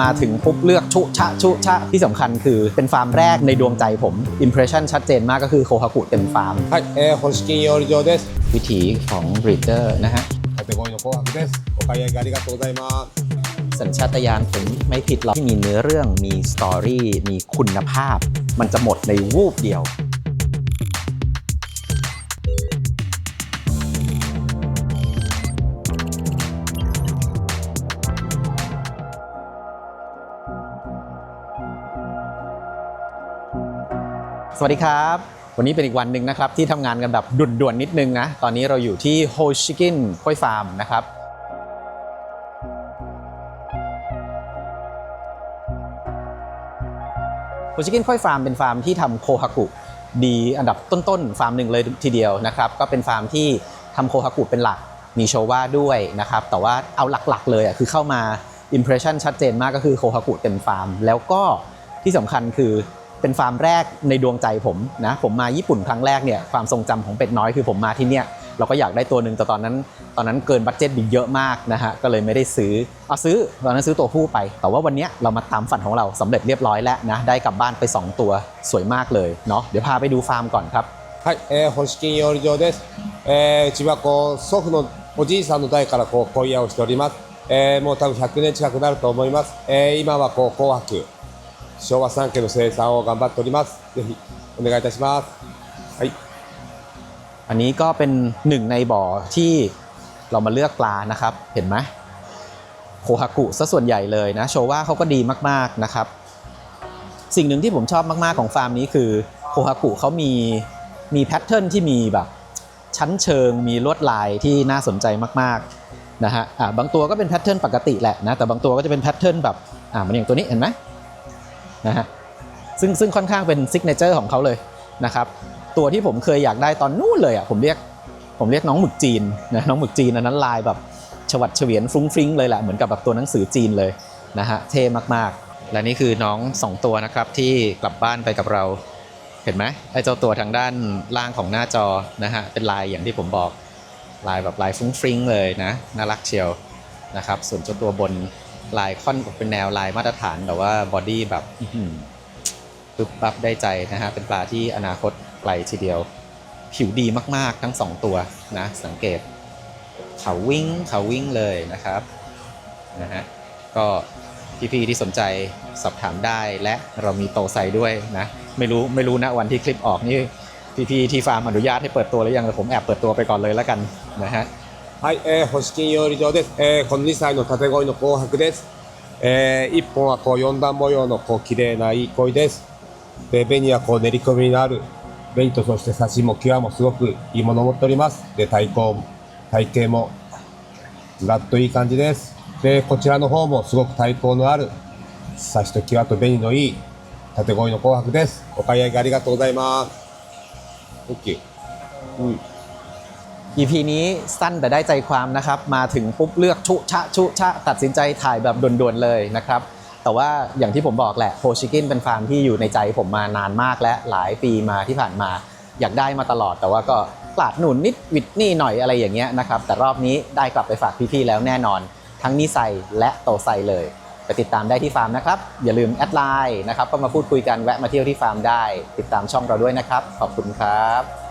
มาถึงปุ๊บเลือกชุชะชุชะที่สำคัญคือเป็นฟาร์มแรกในดวงใจผมอิมเพรสชั่นชัดเจนมากก็คือโคฮากุเป็นฟาร์มเอโฮสกิโยโยเดสวิถีของบริเตอร์นะฮะสัญชาตญาณผมไม่ผิดหรอกที่มีเนื้อเรื่องมีสตอรี่มีคุณภาพ มันจะหมดในวูบเดียว สวัสดีครับ วันนี้เป็นอีกวันหนึ่งนะครับที่ทำงานกันแบบด่วนๆนิดนึงนะ ตอนนี้เราอยู่ที่โฮชิกินค่อยฟาร์มนะครับโฮชิกินค่อยฟาร์มเป็นฟาร์มที่ทำโคฮากุดีอันดับต้นๆ ฟาร์มหนึ่งเลยทีเดียวนะครับ ก็เป็นฟาร์มที่ทำโคฮากุเป็นหลักมีโชว่าด้วยนะครับ แต่ว่าเอาหลักๆเลยอะคือเข้ามาอิมเพรสชันชัดเจนมากก็คือโคฮากุเต็มฟาร์ม แล้วก็ที่สำคัญคือ เป็นฟาร์มแรกในดวงใจผมนะผมมาญี่ปุ่นครั้งแรกเนี่ยความทรงจำของเป็ดน้อยคือผมมาที่เนี่ยเราก็อยากได้ตัวหนึ่งแต่ตอนนั้น ตอนนั้นเกินบัตเจ็ตบิเยอะมากนะฮะก็เลยไม่ได้ซื้อเอาซื้อตอนนั้นซื้อตัวผู้ไป แต่ว่าวันเนี้ยเรามาตามฝันของเราสำเร็จเรียบร้อยแล้วนะได้กลับบ้านไป 2 ตัวสวยมากเลยเนาะเดี๋ยวพาไปดูฟาร์มก่อนครับ はい、えー、星金養鯉場です。えー、うちはこう祖父のおじいさんの代からこう恋屋をしております。えー、もう多分100年近くなると思います。えー、今はこう紅白 昭和三家の生産を頑張っております。ぜひお願いいたします。はい。 อันนี้ก็เป็นหนึ่งในบ่อที่เรามาเลือกปลานะครับ เห็นไหมโคฮากุซะส่วนใหญ่เลยนะ โชว่าเขาก็ดีมากๆนะครับ สิ่งหนึ่งที่ผมชอบมากๆของฟาร์มนี้คือโคฮากุเขามีมีแพทเทิร์นที่มีแบบชั้นเชิงมีลวดลายที่น่าสนใจมากๆนะฮะอ่าบางตัวก็เป็นแพทเทิร์นปกติแหละนะแต่บางตัวก็จะเป็นแพทเทิร์นแบบอ่ามันอย่างตัวนี้เห็นไหม นะฮะซึ่งซึ่งค่อนข้างเป็นซิกเนเจอร์ของเขาเลยนะครับ ตัวที่ผมเคยอยากได้ตอนนู้นเลยอะผมเรียกผมเรียกน้องหมึกจีนนะน้องหมึกจีนอันนั้นลายแบบฉวัดเฉวียนฟรุ้งฟริ้งเลยแหละเหมือนกับแบบตัวหนังสือจีนเลยนะฮะเท่มากๆ และนี่คือน้องสองตัวนะครับที่กลับบ้านไปกับเราเห็นไหมไอ้เจ้าตัวทางด้านล่างของหน้าจอนะฮะเป็นลายอย่างที่ผมบอกลายแบบลายฟรุ้งฟริ้งเลยนะน่ารักเชียวนะครับส่วนเจ้าตัวบน ลายค่อนเป็นแนวลายมาตรฐานแต่ว่าบอดี้แบบปึ๊บปั๊บได้ใจนะฮะเป็นปลาที่อนาคตไกลทีเดียว ผิวดีมากๆทั้งสองตัวนะ สังเกตเขาวิ่งเขาวิ่งเลยนะครับนะฮะก็พี่ๆที่สนใจสอบถามได้และเรามีโตไซด้วยนะ ไม่รู้ไม่รู้นะวันที่คลิปออกนี่พี่ๆที่ฟาร์มอนุญาตให้เปิดตัวหรือยังแต่ผมแอบเปิดตัวไปก่อนเลยแล้วกันนะฮะ はい、えー、星金養鯉場です。えー、この2歳の縦鯉の紅白です。えー、1本はこう4段模様のこう綺麗ないい鯉です。で、紅はこう練り込みのある紅とそしてサシも際もすごくいいものを持っております。で、体高、体型もずらっといい感じです。で、こちらの方もすごく体高のあるサシと際と紅のいい縦鯉の紅白です。お買い上げありがとうございます。Thank うん EP นี้สั้นแต่ได้ใจความนะครับ มาถึงปุ๊บเลือกชุชะชุชะตัดสินใจถ่ายแบบด่วนๆเลยนะครับ แต่ว่าอย่างที่ผมบอกแหละโฮชิกินเป็นฟาร์มที่อยู่ในใจผมมานานมากและหลายปีมาที่ผ่านมา อยากได้มาตลอด แต่ว่าก็ปลาดหนุนนิดวิดนี่หน่อยอะไรอย่างเงี้ยนะครับ แต่รอบนี้ได้กลับไปฝากพี่ๆแล้วแน่นอน ทั้งนิไซและโตไซเลยไปติดตามได้ที่ฟาร์มนะครับ อย่าลืมแอดไลน์นะครับก็มาพูดคุยกันแวะมาเที่ยวที่ฟาร์มได้ ติดตามช่องเราด้วยนะครับ ขอบคุณครับ